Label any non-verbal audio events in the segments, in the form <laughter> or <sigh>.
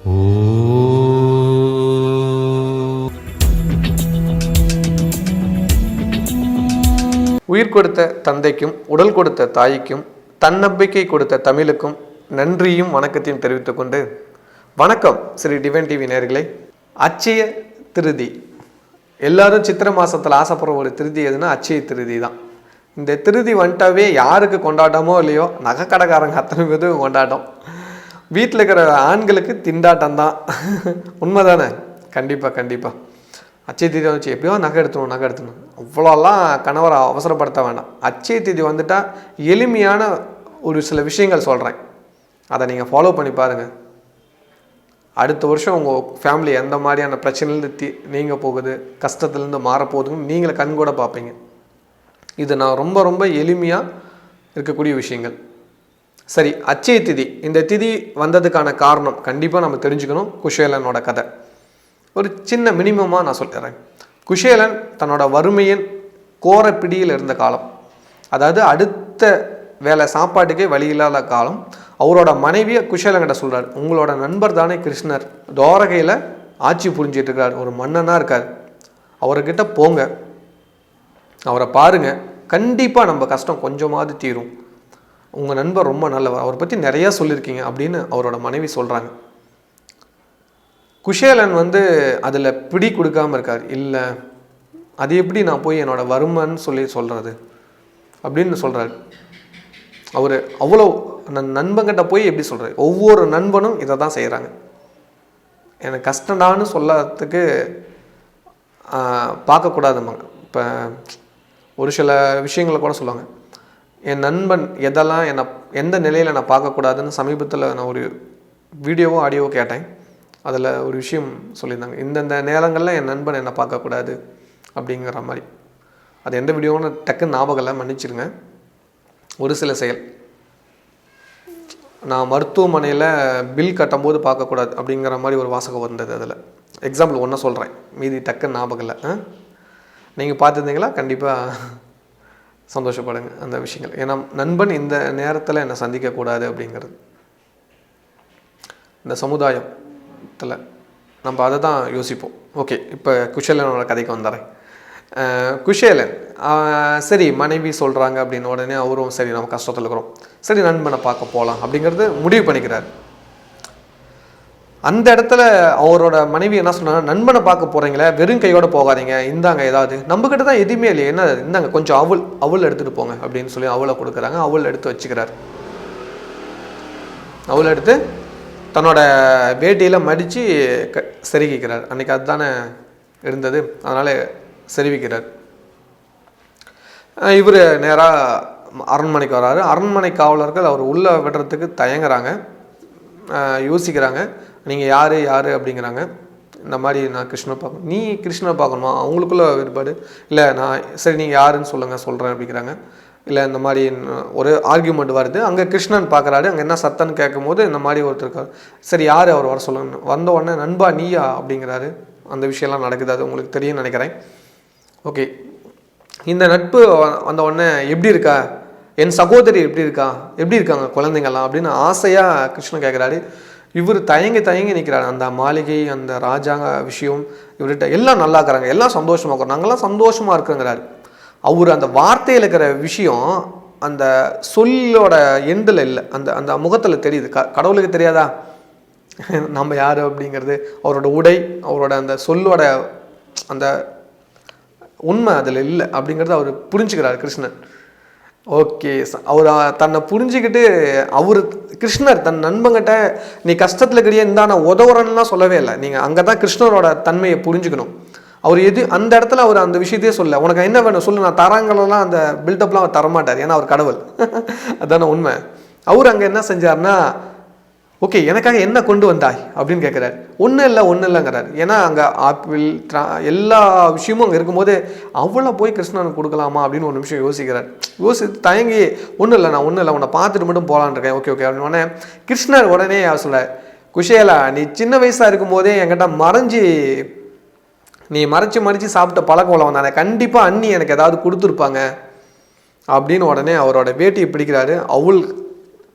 உயிர் கொடுத்த தந்தைக்கும் உடல் கொடுத்த தாய்க்கும் தன்னம்பிக்கை கொடுத்த தமிழுக்கும் நன்றியும் வணக்கத்தையும் தெரிவித்துக் கொண்டு வணக்கம் ஸ்ரீ டிவன் டிவி நேர்களே அச்சய திருதி. எல்லாரும் சித்திரை மாசத்துல ஆசைப்படுற ஒரு திருதி எதுனா அச்சய திருதி தான். இந்த திருதி வந்துட்டாவே யாருக்கு கொண்டாட்டமோ இல்லையோ நகைக்கடைக்காரங்க அத்தனை பேரும் கொண்டாட்டம். வீட்டில் இருக்கிற ஆண்களுக்கு திண்டாட்டம் தான். உண்மை தானே கண்டிப்பாக கண்டிப்பாக அச்சய தேதி வந்துச்சு எப்படியோ நகை எடுத்துணும் நகை எடுத்துணும் அவ்வளோலாம் கணவரை அவசரப்படுத்த வேண்டாம் அச்சய தேதி வந்துட்டால் எளிமையான ஒரு சில விஷயங்கள் சொல்கிறேன் அதை நீங்கள் ஃபாலோ பண்ணி பாருங்கள் அடுத்த வருஷம் உங்கள் ஃபேமிலி எந்த மாதிரியான பிரச்சனைலேருந்து தீ நீங்கள் போகுது கஷ்டத்துலேருந்து மாறப்போகுதுன்னு நீங்களே கண் கூட பார்ப்பீங்க. இது நான் ரொம்ப ரொம்ப எளிமையாக இருக்கக்கூடிய விஷயங்கள். சரி அச்சய திதி. இந்த திதி வந்ததுக்கான காரணம் கண்டிப்பாக நம்ம தெரிஞ்சுக்கணும். குஷேலனோட கதை. ஒரு சின்ன மினிமமாக நான் சொல்லிடுறேன். குஷேலன் தன்னோட வறுமையின் கோர பிடியில் இருந்த காலம். அதாவது அடுத்த வேலை சாப்பாட்டுக்கே வழி இல்லாத காலம். அவரோட மனைவியை குஷேலங்கிட்ட சொல்கிறார் உங்களோட நண்பர் தானே கிருஷ்ணர். தோரகையில் ஆட்சி புரிஞ்சிட்டு இருக்கார் ஒரு மன்னனாக இருக்கார். அவர்கிட்ட போங்க. அவரை பாருங்கள் கண்டிப்பாக நம்ம கஷ்டம் கொஞ்சமாவது தீரும். உங்கள் நண்பர் ரொம்ப நல்லவர். அவரை பற்றி நிறையா சொல்லியிருக்கீங்க அப்படின்னு அவரோட மனைவி சொல்கிறாங்க குஷேலன் வந்து அதில் பிடி கொடுக்காம இருக்கார். இல்லை அது எப்படி நான் போய் என்னோடய வறுமைன்னு சொல்லி சொல்கிறது அப்படின்னு சொல்கிறாரு அவர் அவ்வளோ நன் நண்பங்கிட்ட போய் எப்படி சொல்கிறார் ஒவ்வொரு நண்பனும் இதை தான் செய்கிறாங்க எனக்கு கஷ்டம்டான்னு சொல்லறதுக்கு பார்க்கக்கூடாதுமாங்க பார்க்கக்கூடாதும்பாங்க. இப்போ ஒரு சில விஷயங்களை கூட சொல்லுவாங்க. என் நண்பன் எதெல்லாம் என்னை எந்த நிலையில் நான் பார்க்கக்கூடாதுன்னு சமீபத்தில் நான் ஒரு வீடியோவோ ஆடியோவோ கேட்டேன். அதில் ஒரு விஷயம் சொல்லியிருந்தாங்க. இந்தந்த நேரங்களில் என் நண்பன் என்னை பார்க்கக்கூடாது அப்படிங்கிற மாதிரி. அது எந்த வீடியோன்னு டக்குன்னு ஞாபகம் இல்லை மன்னிச்சிருங்க. ஒரு சில செயல். நான் மருத்துவமனையில் பில் கட்டும்போது பார்க்கக்கூடாது அப்படிங்கிற மாதிரி ஒரு வாசகம் வந்தது அதில். எக்ஸாம்பிள் ஒன்றை சொல்கிறேன் மீதி டக்குன்னு ஞாபகம் இல்லை. நீங்கள் பார்த்துருந்தீங்களா? கண்டிப்பாக சந்தோஷப்படுங்க அந்த விஷயங்கள். ஏன்னா நண்பன் இந்த நேரத்தில் என்னை சந்திக்கக்கூடாது அப்படிங்கிறது. இந்த சமுதாயத்தில் நம்ம அதை தான் யோசிப்போம். ஓகே இப்போ குஷேலனோட கதைக்கு வந்துடுறேன். குஷேலன் சரி மனைவி சொல்கிறாங்க அப்படின்னு உடனே அவரும் சரி நம்ம கஷ்டத்தில் இருக்கிறோம். சரி நண்பனை பார்க்க போகலாம் அப்படிங்கிறது முடிவு பண்ணிக்கிறார். அந்த இடத்துல அவரோட மனைவி என்ன சொன்னாங்க நண்பனை பார்க்க போகிறீங்களே வெறும் கையோடு போகாதீங்க இந்தாங்க ஏதாவது. நம்மக்கிட்ட தான் எதுவுமே இல்லையே என்ன இந்தாங்க கொஞ்சம் அவள் அவள் எடுத்துகிட்டு போங்க அப்படின்னு சொல்லி அவளை கொடுக்குறாங்க அவள் எடுத்து வச்சுக்கிறார். அவள் எடுத்து தன்னோட வேட்டியில் மடித்து க செருகிக்கிறார். அன்னைக்கு அதுதானே இருந்தது அதனால் செருவிக்கிறார். இவர் நேராக அரண்மனைக்கு வராரு. அரண்மனை காவலர்கள் அவர் உள்ளே விடுறதுக்கு தயங்குறாங்க. யோசிக்கிறாங்க. நீங்கள் யார் யார் அப்படிங்கிறாங்க. இந்த மாதிரி நான் கிருஷ்ணனை பார்க்கணும். நீ கிருஷ்ணனை பார்க்கணுமா? அவங்களுக்குள்ள வேறுபாடு. இல்லை நான் சரி நீங்கள் யாருன்னு சொல்லுங்கள் சொல்கிறேன் அப்படிங்கிறாங்க. இல்லை இந்த மாதிரி ஒரு ஆர்கியூமெண்ட் வருது. அங்கே கிருஷ்ணன் பார்க்குறாரு. அங்கே என்ன சத்தன்னு கேட்கும்போது இந்த மாதிரி ஒருத்தர் இருக்கார். சரி யார் அவர்? வர சொல்லுங்க. வந்த உடனே நண்பா நீயா? அப்படிங்கிறாரு. அந்த விஷயம்லாம் நடக்குது. அது உங்களுக்கு தெரியும் நினைக்கிறேன். ஓகே. இந்த நட்பு வ- வந்த உடனே எப்படி இருக்கா? என் சகோதரி எப்படி இருக்கா? எப்படி இருக்காங்க குழந்தைங்கள்லாம் அப்படின்னு ஆசையாக கிருஷ்ணன் கேட்குறாரு. இவர் தயங்கி தயங்கி நிற்கிறாரு அந்த மாளிகை அந்த ராஜாங்க விஷயம் இவர்கிட்ட எல்லாம் நல்லா இருக்கிறாங்க எல்லாம் சந்தோஷமாக இருக்கிறோம் நாங்கள்லாம் சந்தோஷமாக இருக்கிறோங்கிறாரு அவர் அந்த வார்த்தையில் இருக்கிற விஷயம் அந்த சொல்லோட எண்டில் இல்லை. அந்த அந்த முகத்தில் தெரியுது. க கடவுளுக்கு தெரியாதா? <laughs> நம்ம யார் அப்படிங்கிறது. அவரோட உடை அவரோட அந்த சொல்லோட அந்த உண்மை அதில் இல்லை அப்படிங்கிறத அவர் புரிஞ்சுக்கிறார் கிருஷ்ணன். ஓகே அவர் தன்னை புரிஞ்சுக்கிட்டு அவர் கிருஷ்ணர் தன் நண்பங்கிட்ட நீ கஷ்டத்தில் கிடையே இந்தா நான் உதவுறேன்னுலாம் சொல்லவே இல்லை. நீங்கள் அங்கே தான் கிருஷ்ணரோட தன்மையை புரிஞ்சுக்கணும். அவர் எது அந்த இடத்துல அவர் அந்த விஷயத்தையே சொல்ல உனக்கு என்ன வேணும் சொல்லு நான் தராங்களெல்லாம் அந்த பில்டப்லாம் அவர் தரமாட்டார். ஏன்னா அவர் கடவுள். <laughs> அதான உண்மை. அவர் அங்கே என்ன செஞ்சார்னா ஓகே எனக்காக என்ன கொண்டு வந்தாய்? அப்படின்னு கேட்குறாரு ஒன்றும் இல்லை ஒன்றும் இல்லைங்கிறார். ஏன்னா அங்கே ஆப்பிள் எல்லா விஷயமும் அங்கே இருக்கும்போது அவ்வளோ போய் கிருஷ்ணனுக்கு கொடுக்கலாமா? அப்படின்னு ஒரு நிமிஷம் யோசிக்கிறார். யோசித்து தயங்கி ஒன்றும் இல்லை நான் ஒன்றும் இல்லை உன்னை பார்த்துட்டு மட்டும் போகலான் இருக்கேன். ஓகே ஓகே அப்படின்னு உடனே கிருஷ்ணர் உடனே சொல்ல குஷேலா நீ சின்ன வயசாக இருக்கும்போதே என்கிட்ட மறைஞ்சு நீ மறைச்சி மறைச்சி சாப்பிட்ட பழக்கம் உள்ளவன் தானே. கண்டிப்பாக அண்ணி எனக்கு ஏதாவது கொடுத்துருப்பாங்க. அப்படின்னு உடனே அவரோட வேட்டியை பிடிக்கிறாரு. அவள்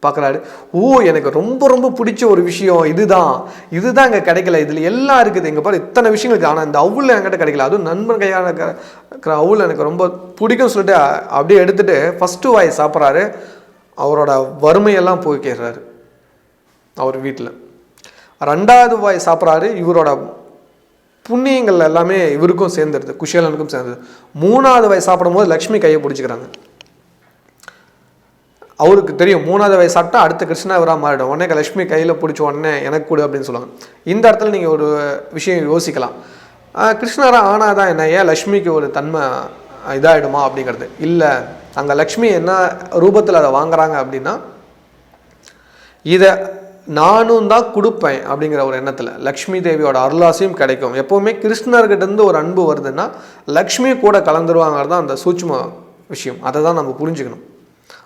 பார்க்குறாரு. ஓ எனக்கு ரொம்ப ரொம்ப பிடிச்ச ஒரு விஷயம் இதுதான். இதுதான் இங்கே கிடைக்கல. இதில் எல்லாம் இருக்குது. எங்கள் பாரு இத்தனை விஷயங்கள் இருக்குது ஆனால் இந்த அவுள் என்கிட்ட கிடைக்கல. அதுவும் நண்பன் கையால் இருக்கிற அவுள் எனக்கு ரொம்ப பிடிக்கும்னு சொல்லிட்டு அப்படியே எடுத்துகிட்டு ஃபஸ்ட்டு வாய் சாப்பிட்றாரு. அவரோட வறுமையெல்லாம் போய்க்கிறாரு அவர் வீட்டில் ரெண்டாவது வாய் சாப்பிட்றாரு. இவரோட புண்ணியங்கள் எல்லாமே இவருக்கும் சேர்ந்துருது. குஷேலனுக்கும் சேர்ந்தது மூணாவது வயசு சாப்பிடும்போது லக்ஷ்மி கையை பிடிச்சிக்கிறாங்க. அவருக்கு தெரியும் மூணாவது வயசு சாப்பிட்டா அடுத்த கிருஷ்ணா இவராக மாறிடும். உடனே லக்ஷ்மி கையில் பிடிச்ச உடனே எனக்கு கொடு அப்படின்னு சொல்லுவாங்க. இந்த இடத்துல நீங்கள் ஒரு விஷயம் யோசிக்கலாம். கிருஷ்ணரா ஆனால் ஆனாதான் என்ன? ஏன் லக்ஷ்மிக்கு ஒரு தன்மை இதாகிடுமா அப்படிங்கிறது. இல்லை அங்கே லக்ஷ்மி என்ன ரூபத்தில் அதை வாங்குறாங்க அப்படின்னா இதை நானும் தான் கொடுப்பேன் அப்படிங்கிற ஒரு எண்ணத்தில் லக்ஷ்மி தேவியோட அருளாசியும் கிடைக்கும். எப்போவுமே கிருஷ்ணர்கிட்டேருந்து ஒரு அன்பு வருதுன்னா லக்ஷ்மி கூட கலந்துருவாங்கிறது தான் அந்த சூட்சும விஷயம். அதை தான் நம்ம புரிஞ்சுக்கணும்.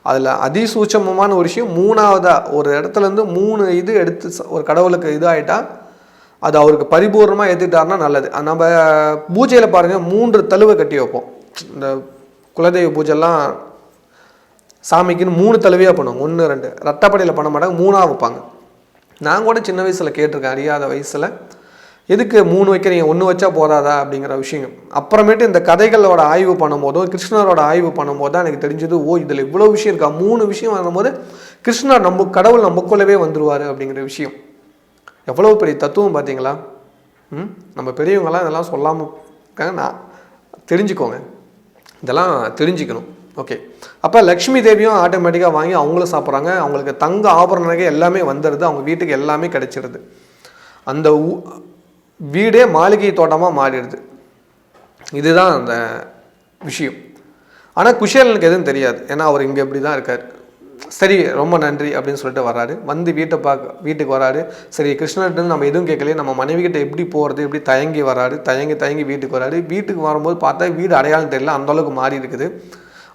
அதில் அதிசூட்சமமான ஒரு விஷயம் மூணாவதாக ஒரு இடத்துல இருந்து மூணு இது எடுத்து ஒரு கடவுளுக்கு இதாகிட்டால் அது அவருக்கு பரிபூர்ணமாக ஏற்றுக்கிட்டாருன்னா நல்லது. நம்ம பூஜையில் பாருங்கள் மூன்று தழுவை கட்டி வைப்போம். இந்த குலதெய்வ பூஜைலாம் சாமிக்குன்னு மூணு தழுவையாக பண்ணுவாங்க ஒன்று ரெண்டு. ரத்தப்படையில் பண்ண மாட்டாங்க மூணாக வைப்பாங்க. நான் கூட சின்ன வயசில் கேட்டிருக்கேன் அறியாத வயசில். எதுக்கு மூணு வைக்கிறீங்க ஒன்று வச்சா போதாதா அப்படிங்கிற விஷயம் அப்புறமேட்டு இந்த கதைகளோட ஆய்வு பண்ணும்போதும் கிருஷ்ணரோட ஆய்வு பண்ணும்போது தான் எனக்கு தெரிஞ்சது ஓ இதில் இவ்வளோ விஷயம் இருக்கா? மூணு விஷயம் வரும்போது கிருஷ்ணர் நம்ம கடவுள் நமக்குள்ளவே வந்துருவார் அப்படிங்கிற விஷயம். எவ்வளோ பெரிய தத்துவம் பார்த்தீங்களா? ம்? நம்ம பெரியவங்களாம் இதெல்லாம் சொல்லாமல் இருக்காங்க. நான் தெரிஞ்சுக்கோங்க. இதெல்லாம் தெரிஞ்சுக்கணும். ஓகே. அப்போ லக்ஷ்மி தேவியும் ஆட்டோமேட்டிக்காக வாங்கி அவங்களும் சாப்பிட்றாங்க. அவங்களுக்கு தங்க ஆபரணங்கள் எல்லாமே வந்துடுது. அவங்க வீட்டுக்கு எல்லாமே கிடைச்சிருது. அந்த ஊ- வீடே மாளிகை தோட்டமாக மாறிடுது. இதுதான் அந்த விஷயம். ஆனால் குஷேலனுக்கு எதுவும் தெரியாது. ஏன்னா அவர் இங்கே இப்படி தான் இருக்கார். சரி ரொம்ப நன்றி அப்படின்னு சொல்லிட்டு வர்றாரு. வந்து வீட்டை பார்க்க வீட்டுக்கு வராரு சரி கிருஷ்ணர்கிட்ட நம்ம எதுவும் கேட்கலையே. நம்ம மனைவி கிட்ட எப்படி போகிறது எப்படி தயங்கி வராரு தயங்கி தயங்கி வீட்டுக்கு வராரு வீட்டுக்கு வரும்போது பார்த்தா வீடு அடையாளம் தெரியல. அந்த அளவுக்கு மாறி இருக்குது.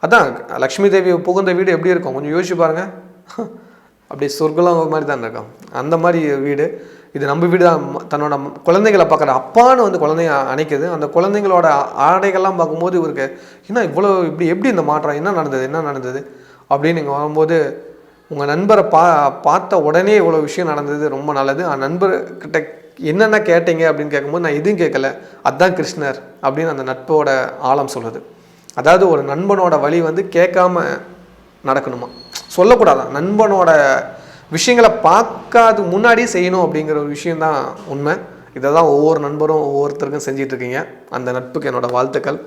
அதான் லக்ஷ்மி தேவி புகுந்த வீடு எப்படி இருக்கும்? கொஞ்சம் யோசிச்சு பாருங்கள் <laughs> அப்படியே சொர்க்கலாம் மாதிரி தான் இருக்கும். அந்த மாதிரி வீடு. இது நம்ம வீடு தான் தன்னோட குழந்தைகளை பார்க்குற அப்பான்னு வந்து குழந்தைய அணைக்குது. அந்த குழந்தைங்களோட ஆடைகள்லாம் பார்க்கும்போது இவருக்கு என்ன இவ்வளோ இப்படி எப்படி இந்த மாற்றம் என்ன நடந்தது என்ன நடந்தது? அப்படின்னு நீங்கள் வரும்போது உங்கள் நண்பரை பா பார்த்த உடனே இவ்வளோ விஷயம் நடந்தது ரொம்ப நல்லது. அந்த நண்பர்கிட்ட என்னென்ன கேட்டீங்க? அப்படின்னு கேட்கும்போது நான் எதுவும் கேட்கல. அதுதான் கிருஷ்ணர். அப்படின்னு அந்த நட்போட ஆழம் சொல்லுது. அதாவது ஒரு நண்பனோட வழி வந்து கேட்காம நடக்கணுமா? சொல்லக்கூடாதான். நண்பனோட விஷயங்களை பார்க்காது முன்னாடி செய்யணும் அப்படிங்கிற ஒரு விஷயம்தான் உண்மை. இதை தான் ஒவ்வொரு நண்பரும் ஒவ்வொருத்தருக்கும் செஞ்சிட்ருக்கீங்க. அந்த நட்புக்கு என்னோடய வாழ்த்துக்கள்.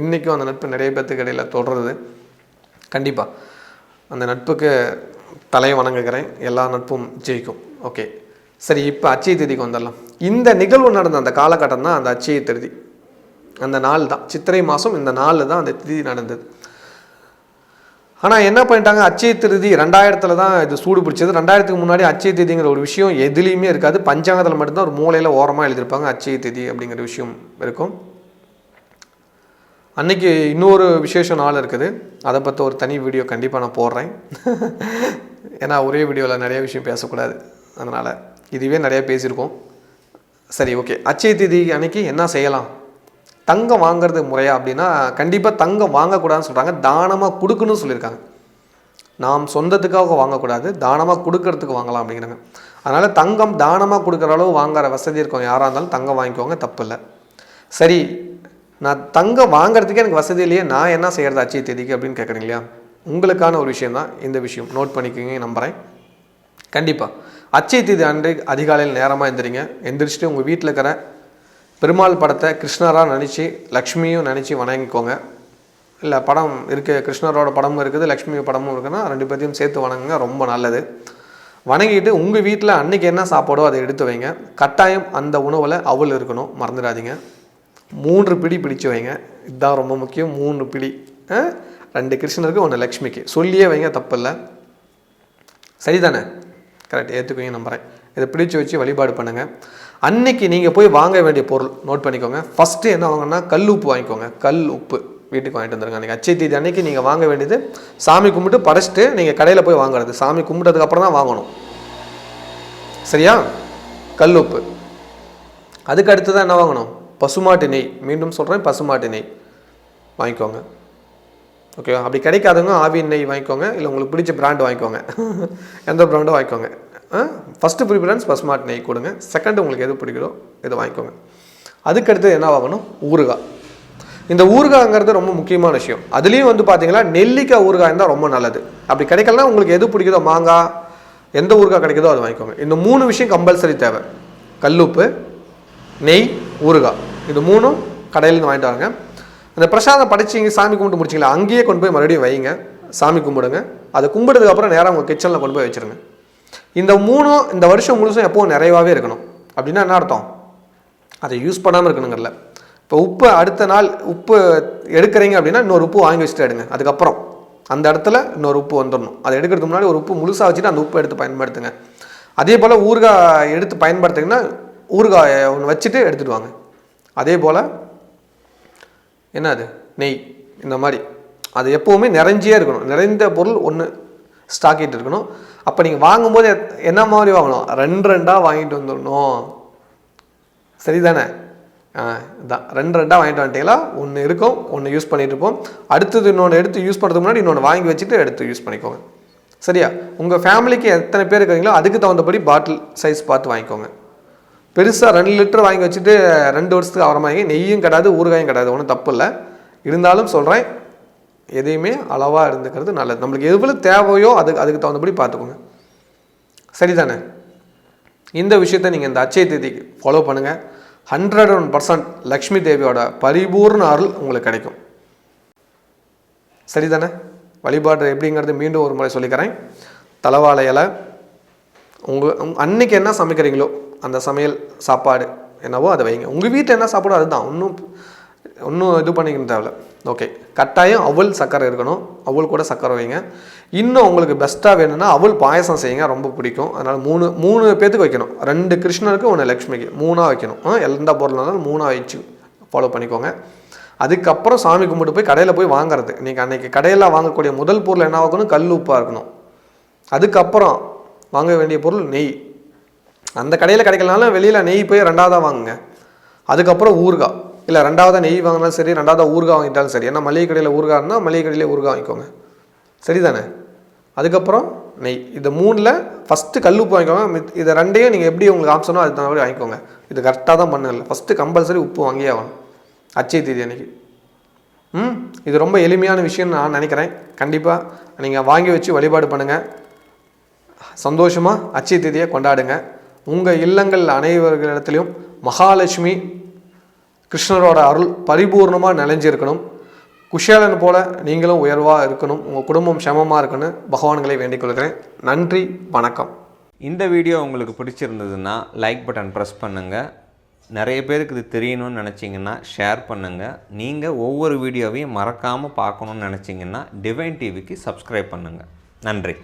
இன்றைக்கும் அந்த நட்பு நிறைய பேர்த்துக்கு இடையில் தொடருது. கண்டிப்பாக அந்த நட்புக்கு தலை வணங்குகிறேன். எல்லா நட்பும் ஜெயிக்கும். ஓகே. சரி இப்போ அச்சய தேதிக்கு வந்துடலாம். இந்த நிகழ்வு நடந்த அந்த காலகட்டம் தான் அந்த அச்சய திருதி அந்த நாள் தான் சித்திரை மாதம் இந்த நாளில் தான் அந்த திதி நடந்தது. ஆனால் என்ன பண்ணிட்டாங்க? அச்சய திருதி ரெண்டாயிரத்தில் தான் இது சூடு பிடிச்சது. ரெண்டாயிரத்துக்கு முன்னாடி அச்சய திதிங்கிற ஒரு விஷயம் எதுலேயுமே இருக்காது. பஞ்சாங்கத்தில் மட்டும்தான் ஒரு மூலையில் ஓரமாக எழுதியிருப்பாங்க அச்சய திதி அப்படிங்கிற விஷயம் இருக்கும். அன்னைக்கு இன்னொரு விசேஷ நாள் இருக்குது. அதை பற்றி ஒரு தனி வீடியோ கண்டிப்பாக நான் போடுறேன். ஏன்னா ஒரே வீடியோவில் நிறைய விஷயம் பேசக்கூடாது. அதனால் இதுவே நிறையா பேசியிருக்கோம். சரி ஓகே. அச்சய திதி அன்னைக்கு என்ன செய்யலாம்? தங்கம் வாங்குறது முறையா அப்படின்னா கண்டிப்பாக தங்கம் வாங்கக்கூடாதுன்னு சொல்கிறாங்க தானமாக கொடுக்கணும்னு சொல்லியிருக்காங்க. நாம் சொந்தத்துக்காக வாங்கக்கூடாது தானமாக கொடுக்கறதுக்கு வாங்கலாம் அப்படிங்கிறாங்க. அதனால் தங்கம் தானமாக கொடுக்குற அளவு வாங்குற வசதி இருக்கும் யாராக இருந்தாலும் தங்கம் வாங்கிக்கோங்க தப்பு இல்லை. சரி நான் தங்கம் வாங்குறதுக்கே எனக்கு வசதி இல்லையே நான் என்ன செய்கிறது அச்சய தேதிக்கு அப்படின்னு கேட்குறீங்க இல்லையா? உங்களுக்கான ஒரு விஷயம் தான் இந்த விஷயம். நோட் பண்ணிக்கோங்க நம்புகிறேன் கண்டிப்பாக அச்சய தேதி அன்று அதிகாலையில் நேரமாக எந்திரிங்க. எந்திரிச்சிட்டு உங்கள் வீட்டில் இருக்கிற பெருமாள் படத்தை கிருஷ்ணராக நினச்சி லக்ஷ்மியும் நினச்சி வணங்கிக்கோங்க. இல்லை படம் இருக்குது கிருஷ்ணரோட படமும் இருக்குது லக்ஷ்மி படமும் இருக்குன்னா ரெண்டு பேர்த்தையும் சேர்த்து வணங்குங்க ரொம்ப நல்லது. வணங்கிட்டு உங்கள் வீட்டில் அன்னைக்கு என்ன சாப்பாடோ அதை எடுத்து வைங்க. கட்டாயம் அந்த உணவில் அவள் இருக்கணும் மறந்துடாதீங்க. மூன்று பிடி பிடிச்சு வைங்க. இதுதான் ரொம்ப முக்கியம் மூன்று பிடி. ரெண்டு கிருஷ்ணருக்கு ஒன்று லக்ஷ்மிக்கு. சொல்லியே வைங்க தப்பில்லை. சரிதானே? கரெக்ட் ஏற்றுக்குவீங்க நம்புகிறேன் இதை பிடிச்சு வச்சு வழிபாடு பண்ணுங்கள் அன்னைக்கு நீங்கள் போய் வாங்க வேண்டிய பொருள் நோட் பண்ணிக்கோங்க. ஃபஸ்ட்டு என்ன வாங்கினா கல் உப்பு வாங்கிக்கோங்க. கல் உப்பு. வீட்டுக்கு வாங்கிட்டு வந்துருங்க அன்றைக்கி அச்சை தேதி அன்னைக்கு நீங்கள் வாங்க வேண்டியது சாமி கும்பிட்டு படைச்சிட்டு நீங்கள் கடையில் போய் வாங்குறது. சாமி கும்பிட்டதுக்கப்புறம் தான் வாங்கணும். சரியா? கல் உப்பு. அதுக்கு அடுத்து தான் என்ன வாங்கணும்? பசுமாட்டு நெய். மீண்டும் சொல்கிறேன் பசுமாட்டு நெய். வாங்கிக்கோங்க. ஓகேவா அப்படி கிடைக்காதவங்க ஆவின் நெய் வாங்கிக்கோங்க. இல்லை உங்களுக்கு பிடிச்ச பிராண்ட் வாங்கிக்கோங்க. எந்த பிராண்டும் வாங்கிக்கோங்க. ஃபஸ்ட்டு ப்ரிஃபரன்ஸ் பஸ்மார்ட் நெய் கொடுங்க. செகண்ட் உங்களுக்கு எது பிடிக்குதோ இதை வாங்கிக்கோங்க. அதுக்கடுத்து என்ன வாங்கணும்? ஊறுகாய். இந்த ஊறுகாய்ங்கிறது ரொம்ப முக்கியமான விஷயம். அதுலேயும் வந்து பார்த்தீங்கன்னா நெல்லிக்காய் ஊறுகாய் இருந்தால் ரொம்ப நல்லது. அப்படி கிடைக்கலனா உங்களுக்கு எது பிடிக்குதோ மாங்காய் எந்த ஊறுகாய் கிடைக்குதோ அது வாங்கிக்கோங்க. இந்த மூணு விஷயம் கம்பல்சரி தேவை. கல்லுப்பு நெய் ஊறுகாய். இது மூணும் கடையிலேருந்து வாங்கிட்டு வாங்க. அந்த பிரசாதம் படிச்சிங்க சாமி கும்பிட்டு முடிச்சிங்களா? அங்கேயே கொண்டு போய் மறுபடியும் வைங்க. சாமி கும்பிடுங்க. அதை கும்பிட்டதுக்கப்புறம் நேராக உங்கள் கிச்சனில் கொண்டு போய் வச்சிருங்க. இந்த மூணும் இந்த வருஷம் முழுசும் எப்போவும் நிறைவாகவே இருக்கணும். அப்படின்னா என்ன அர்த்தம்? அதை யூஸ் பண்ணாமல் இருக்கணுங்கல்ல இப்போ உப்பு அடுத்த நாள் உப்பு எடுக்கிறீங்க அப்படின்னா இன்னொரு உப்பு வாங்கி வச்சுட்டு எடுங்க. அதுக்கப்புறம் அந்த இடத்துல இன்னொரு உப்பு வந்துடணும். அதை எடுக்கிறதுக்கு முன்னாடி ஒரு உப்பு முழுசாக வச்சுட்டு அந்த உப்பு எடுத்து பயன்படுத்துங்க. அதே போல் ஊறுகாய் எடுத்து பயன்படுத்துங்கன்னா ஊறுகாய் ஒன்று வச்சுட்டு எடுத்துகிட்டு வாங்க. அதே போல் என்ன அது நெய் இந்த மாதிரி. அது எப்போவுமே நிறைஞ்சியே இருக்கணும். நிறைந்த பொருள் ஒன்று ஸ்டாக்கிட்டு இருக்கணும். அப்போ நீங்கள் வாங்கும்போது எத்- என்ன மாதிரி வாங்கணும் ரெண்டு ரெண்டாக வாங்கிட்டு வந்துடணும். சரிதானே? ஆ இதான். ரெண்டு ரெண்டாக வாங்கிட்டு வந்துட்டீங்களா? ஒன்று இருக்கும். ஒன்று யூஸ் பண்ணிட்டு இருப்போம். அடுத்தது இன்னொன்று எடுத்து யூஸ் பண்ணுறதுக்கு முன்னாடி இன்னொன்று வாங்கி வச்சுட்டு எடுத்து யூஸ் பண்ணிக்கோங்க. சரியா? உங்கள் ஃபேமிலிக்கு எத்தனை பேர் இருக்கிறீங்களோ அதுக்கு தகுந்தபடி பாட்டில் சைஸ் பார்த்து வாங்கிக்கோங்க. பெருசாக ரெண்டு லிட்டர் வாங்கி வச்சுட்டு ரெண்டு வருஷத்துக்கு அவரை வாங்கி நெய்யும் கிடையாது ஊறுகாயும் கிடையாது ஒன்றும் தப்பு இல்லை. இருந்தாலும் சொல்கிறேன் எதையுமே அளவாக இருந்துக்கிறது நல்லது. நம்மளுக்கு எவ்வளோ தேவையோ அதுக்கு அதுக்கு தகுந்தபடி பார்த்துக்கோங்க சரிதானே? இந்த விஷயத்தை நீங்கள் இந்த அச்சய தேதிக்கு ஃபாலோ பண்ணுங்கள் ஹண்ட்ரட் ஒன் பர்சன்ட் லக்ஷ்மி தேவியோட பரிபூர்ண அருள் உங்களுக்கு கிடைக்கும். சரிதானே? வழிபாடு எப்படிங்கிறது மீண்டும் ஒரு முறை சொல்லிக்கிறேன். தலவாழை இலை உங்கள் அன்னைக்கு என்ன சமைக்கிறீங்களோ அந்த சமையல் சாப்பாடு என்னவோ அதை வைங்க. உங்கள் வீட்டில் என்ன சாப்பாடோ அதுதான். ஒன்றும் ஒன்றும் இது பண்ணிக்கணும் தேவையில்ல. ஓகே கட்டாயம் அவல் சக்கரை இருக்கணும். அவல் கூட சக்கரை வைங்க. இன்னும் உங்களுக்கு பெஸ்ட்டாக வேணும்னா அவல் பாயசம் செய்யுங்க. ரொம்ப பிடிக்கும். அதனால் மூணு மூணு பேத்துக்கு வைக்கணும். ரெண்டு கிருஷ்ணருக்கு ஒன்று லக்ஷ்மிக்கு. மூணாக வைக்கணும். ஆ, எந்த இருந்தாலும் மூணாக வச்சு ஃபாலோ பண்ணிக்கோங்க. அதுக்கப்புறம் சாமி கும்பிட்டு போய் கடையில் போய் வாங்குறது. நீங்கள் அன்றைக்கி கடையில் வாங்கக்கூடிய முதல் பொருள் என்ன ஆகணும்? கல் உப்பாக இருக்கணும். அதுக்கப்புறம் வாங்க வேண்டிய பொருள் நெய். அந்த கடையில் கிடைக்கலனாலும் வெளியில் நெய் போய் ரெண்டாவதாக வாங்குங்க. அதுக்கப்புறம் ஊறுகாய். இல்லை ரெண்டாவதாக நெய் வாங்கினாலும் சரி ரெண்டாவதாக ஊறுகாய் வாங்கிட்டாலும் சரி. ஏன்னா மளிகை கடையில் ஊறுகாய் இருந்தால் மளிகை கடையிலே ஊறுகாய் வாங்கிக்கோங்க. சரிதானே? அதுக்கப்புறம் நெய். இந்த மூணில் ஃபஸ்ட்டு உப்பு வாங்கிக்கோங்க. மித் இதை ரெண்டையும் நீங்கள் எப்படி உங்களுக்கு ஆப்ஷனோ அது தகுந்த மாதிரி வாங்கிக்கோங்க. இது கரெக்டாக தான் பண்ணல ஃபஸ்ட்டு கம்பல்சரி உப்பு வாங்கியே ஆகணும். அச்சய தேதி அன்னைக்கு. ம்? இது ரொம்ப எளிமையான விஷயம்னு நான் நினைக்கிறேன். கண்டிப்பாக நீங்கள் வாங்கி வச்சு வழிபாடு பண்ணுங்கள் சந்தோஷமாக அச்சய தேதியை கொண்டாடுங்க. உங்கள் இல்லங்கள் அனைவர்களிடத்திலையும் மகாலட்சுமி கிருஷ்ணரோட அருள் பரிபூர்ணமாக நிலைஞ்சிருக்கணும். குஷேலன் போல நீங்களும் உயர்வாக இருக்கணும். உங்கள் குடும்பம் சமமாக இருக்கணும் பகவான்களை வேண்டிக் கொள்கிறேன். நன்றி வணக்கம். இந்த வீடியோ உங்களுக்கு பிடிச்சிருந்ததுன்னா லைக் பட்டன் ப்ரெஸ் பண்ணுங்கள் நிறைய பேருக்கு இது தெரியணும்னு நினச்சிங்கன்னா ஷேர் பண்ணுங்கள் நீங்கள் ஒவ்வொரு வீடியோவையும் மறக்காமல் பார்க்கணுன்னு நினச்சிங்கன்னா டிவைன் டிவிக்கு சப்ஸ்கிரைப் பண்ணுங்கள் நன்றி.